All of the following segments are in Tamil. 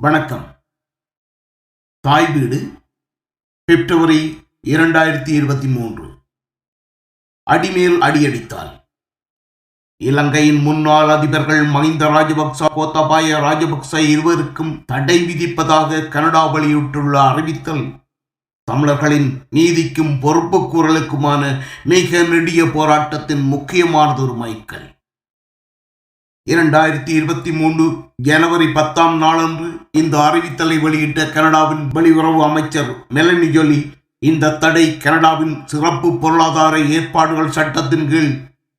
வணக்கம். தாய் வீடு பிப்ரவரி இரண்டாயிரத்தி இருபத்தி மூன்று. அடிமேல் அடியடித்தால் இலங்கையின் முன்னாள் அதிபர்கள் மஹிந்த ராஜபக்ச கோத்தபாய ராஜபக்ச இருவருக்கும் தடை விதிப்பதாக கனடா வெளியிட்டுள்ள அறிவித்தல் தமிழர்களின் நீதிக்கும் பொறுப்புக்கூறலுக்குமான மிக நெடிய போராட்டத்தின் முக்கியமானதொரு மைக்கல். இரண்டாயிரத்தி இருபத்தி மூன்று ஜனவரி பத்தாம் நாளன்று இந்த அறிவித்தலை வெளியிட்ட கனடாவின் வெளியுறவு அமைச்சர் மெலனி ஜொலி இந்த தடை கனடாவின் சிறப்பு பொருளாதார ஏற்பாடுகள் சட்டத்தின் கீழ்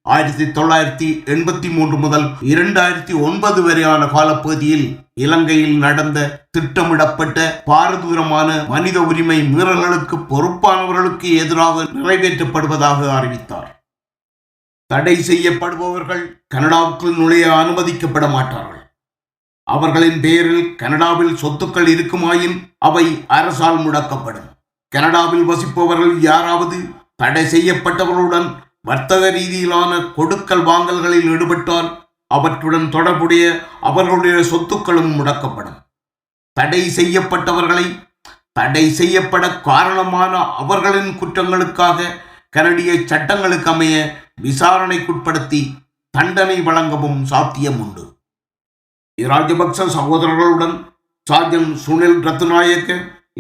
ஆயிரத்தி தொள்ளாயிரத்தி எண்பத்தி மூன்று முதல் இரண்டாயிரத்தி ஒன்பது வரையான காலப்பகுதியில் இலங்கையில் நடந்த திட்டமிடப்பட்ட பாரதூரமான மனித உரிமை மீறல்களுக்கு பொறுப்பானவர்களுக்கு எதிராக நிறைவேற்றப்படுவதாக அறிவித்தார். தடை செய்யப்படுபவர்கள் கனடாவுக்குள் நுழைய அனுமதிக்கப்பட மாட்டார்கள். அவர்களின் பெயரில் கனடாவில் சொத்துக்கள் இருக்குமாயின் அவை அரசால் முடக்கப்படும். கனடாவில் வசிப்பவர்கள் யாராவது தடை செய்யப்பட்டவர்களுடன் வர்த்தக ரீதியிலான கொடுக்கல் வாங்கல்களில் ஈடுபட்டால் அவற்றுடன் தொடர்புடைய அவர்களுடைய சொத்துக்களும் முடக்கப்படும். தடை செய்யப்பட்டவர்களை தடை செய்யப்பட காரணமான அவர்களின் குற்றங்களுக்காக கனடிய சட்டங்களுக்கு அமைய விசாரணைக்குட்படுத்தி தண்டனை வழங்கவும் சாத்தியம் உண்டு. Rajapaksa சகோதரர்களுடன் sergeant Sunil Ratnayake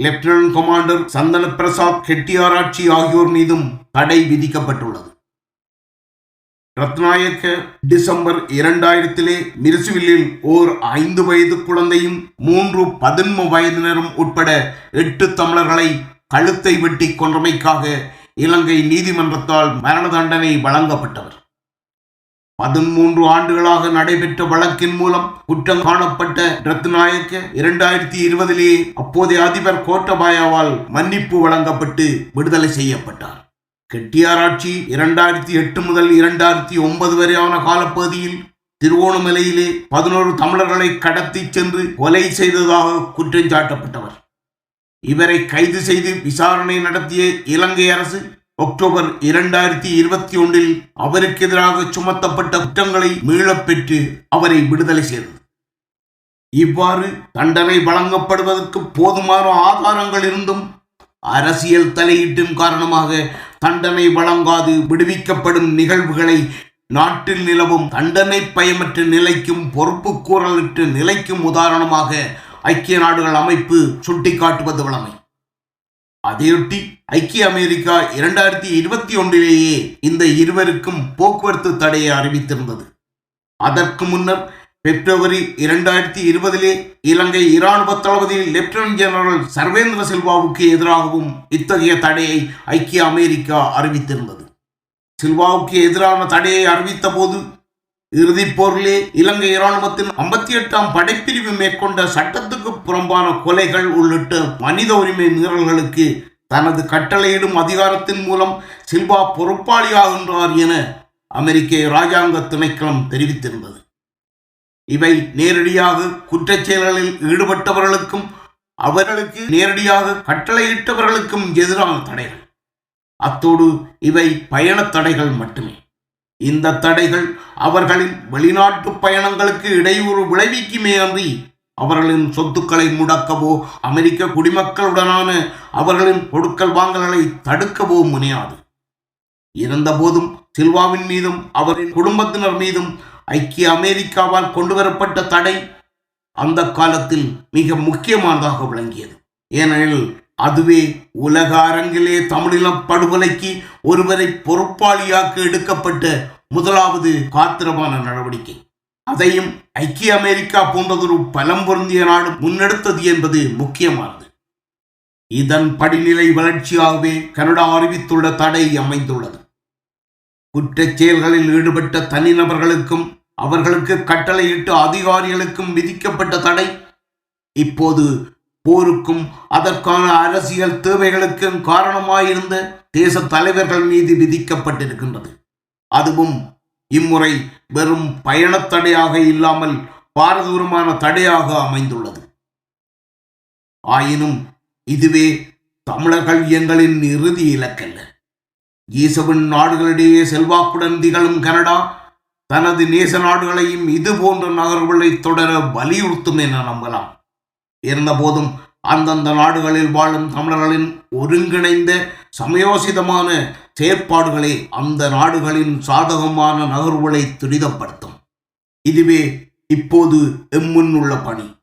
lieutenant commander Chandana Prasad Kettiarachchi ஆகியோர் மீதும் தடை விதிக்கப்பட்டுள்ளது. ரத்நாயக்க டிசம்பர் இரண்டாயிரத்திலே மிர்சுவில்லில் ஓர் ஐந்து வயது குழந்தையும் மூன்று பதின்ம வயதினரும் உட்பட எட்டு தமிழர்களை கழுத்தை வெட்டி கொன்றமைக்காக இலங்கை நீதிமன்றத்தால் மரண தண்டனை வழங்கப்பட்டவர். பதிமூன்று ஆண்டுகளாக நடைபெற்ற வழக்கின் மூலம் குற்றம் காணப்பட்ட ரத்நாயக்க இரண்டாயிரத்தி இருபதிலேயே அப்போதைய அதிபர் கோட்டபாயாவால் மன்னிப்பு வழங்கப்பட்டு விடுதலை செய்யப்பட்டார். கெட்டியாராட்சி இரண்டாயிரத்தி எட்டு முதல் இரண்டாயிரத்தி ஒன்பது வரையான காலப்பகுதியில் திருவோணமலையிலே பதினோரு தமிழர்களை கடத்தி சென்று கொலை செய்ததாக குற்றம் சாட்டப்பட்டவர். இவரை கைது செய்து விசாரணை நடத்திய இலங்கை அரசு அக்டோபர் இரண்டாயிரத்தி இருபத்தி ஒன்றில் அவருக்கு எதிராக சுமத்தப்பட்ட குற்றங்களை மீளப்பெற்று அவரை விடுதலை செய்தது. இவ்வாறு தண்டனை வழங்கப்படுவதற்கு போதுமான ஆதாரங்கள் இருந்தும் அரசியல் தலையீட்டின் காரணமாக தண்டனை வழங்காது விடுவிக்கப்படும் நிகழ்வுகளை நாட்டில் நிலவும் தண்டனை பயமற்ற நிலைக்கும் பொறுப்பு கூறலற்ற நிலைக்கும் உதாரணமாக ஐக்கிய நாடுகள் அமைப்பு சுட்டிக்காட்டுவது வழமை அதையொட்டி ஐக்கிய அமெரிக்கா இரண்டாயிரத்தி இருபத்தி ஒன்றிலேயே இந்த இருவருக்கும் போக்குவரத்து தடையை அறிவித்திருந்தது. அதற்கு முன்னர் பிப்ரவரி இரண்டாயிரத்தி இருபதிலே இலங்கை இராணுவ தளபதி லெப்டினன்ட் ஜெனரல் சர்வேந்திர சில்வாவுக்கு எதிராகவும் இத்தகைய தடையை ஐக்கிய அமெரிக்கா அறிவித்திருந்தது. சில்வாவுக்கு எதிரான தடையை அறிவித்த போது இறுதிப் போரிலே இலங்கை இராணுவத்தின் ஐம்பத்தி எட்டாம் படைப்பிரிவு மேற்கொண்ட சட்டத்துக்கு புறம்பான கொலைகள் உள்ளிட்ட மனித உரிமை மீறல்களுக்கு தனது கட்டளையிடும் அதிகாரத்தின் மூலம் சில்வா பொறுப்பாளியாகின்றார் என அமெரிக்க இராஜாங்க திணைக்களம் தெரிவித்திருந்தது. இவை நேரடியாக குற்றச் செயல்களில் ஈடுபட்டவர்களுக்கும் அவர்களுக்கு நேரடியாக கட்டளையிட்டவர்களுக்கும் எதிரான தடைகள். அத்தோடு இவை பயணத் தடைகள் மட்டுமே. இந்த தடைகள் அவர்களின் வெளிநாட்டு பயணங்களுக்கு இடையூறு விளைவிக்குமே அன்றி அவர்களின் சொத்துக்களை முடக்கவோ அமெரிக்க குடிமக்களுடனான அவர்களின் கொடுக்கல் வாங்கல்களை தடுக்கவோ முனையாது. இருந்தபோதும் சில்வாவின் மீதும் அவரின் குடும்பத்தினர் மீதும் ஐக்கிய அமெரிக்காவால் கொண்டுவரப்பட்ட தடை அந்த காலத்தில் மிக முக்கியமானதாக விளங்கியது. ஏனெனில் அதுவே உலக அரங்கிலே தமிழினம் படுகொலைக்கு ஒருவரை பொறுப்பாளியாக்க எடுக்கப்பட்ட முதலாவது காத்திரமான நடவடிக்கை. அதையும் ஐக்கிய அமெரிக்கா போன்றதொரு பலம் பொருந்திய நாடு முன்னெடுத்தது என்பது முக்கியமானது. இதன் படிநிலை வளர்ச்சியாகவே கனடா அறிவித்துள்ள தடை அமைந்துள்ளது. குற்றச் செயல்களில் ஈடுபட்ட தனிநபர்களுக்கும் அவர்களுக்கு கட்டளையிட்டு அதிகாரிகளுக்கும் விதிக்கப்பட்ட தடை இப்போது போருக்கும் அதற்கான அரசியல் தேவைகளுக்கும் காரணமாயிருந்த தேச தலைவர்கள் மீது விதிக்கப்பட்டிருக்கின்றது. அதுவும் இம்முறை வெறும் பயணத்தடையாக இல்லாமல் பாரதூரமான தடையாக அமைந்துள்ளது. ஆயினும் இதுவே தமிழர்கள் எங்களின் இறுதி இலக்கல்ல. ஈசவின் நாடுகளிடையே செல்வாக்குடன் திகழும் கனடா தனது நேச நாடுகளையும் இது போன்ற நகர்வுகளை தொடர வலியுறுத்தும் என நம்பலாம். இருந்தபோதும் அந்தந்த நாடுகளில் வாழும் தமிழர்களின் ஒருங்கிணைந்த சமயோசிதமான செயற்பாடுகளை அந்த நாடுகளின் சாதகமான நகர்வுகளை துரிதப்படுத்தும். இதுவே இப்போது எம்முன் உள்ள பணி.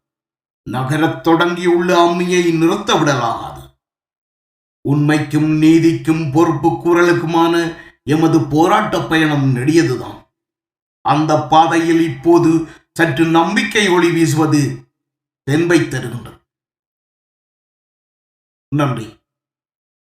நகரத் தொடங்கியுள்ள அம்மியை நிறுத்த விடலாகாது. உண்மைக்கும் நீதிக்கும் பொறுப்பு கூறலுக்குமான எமது போராட்ட பயணம் நெடியதுதான். அந்த பாதையில் இப்போது சற்று நம்பிக்கை ஒளி வீசுவது தென்பை தருகின்றது நன்றி.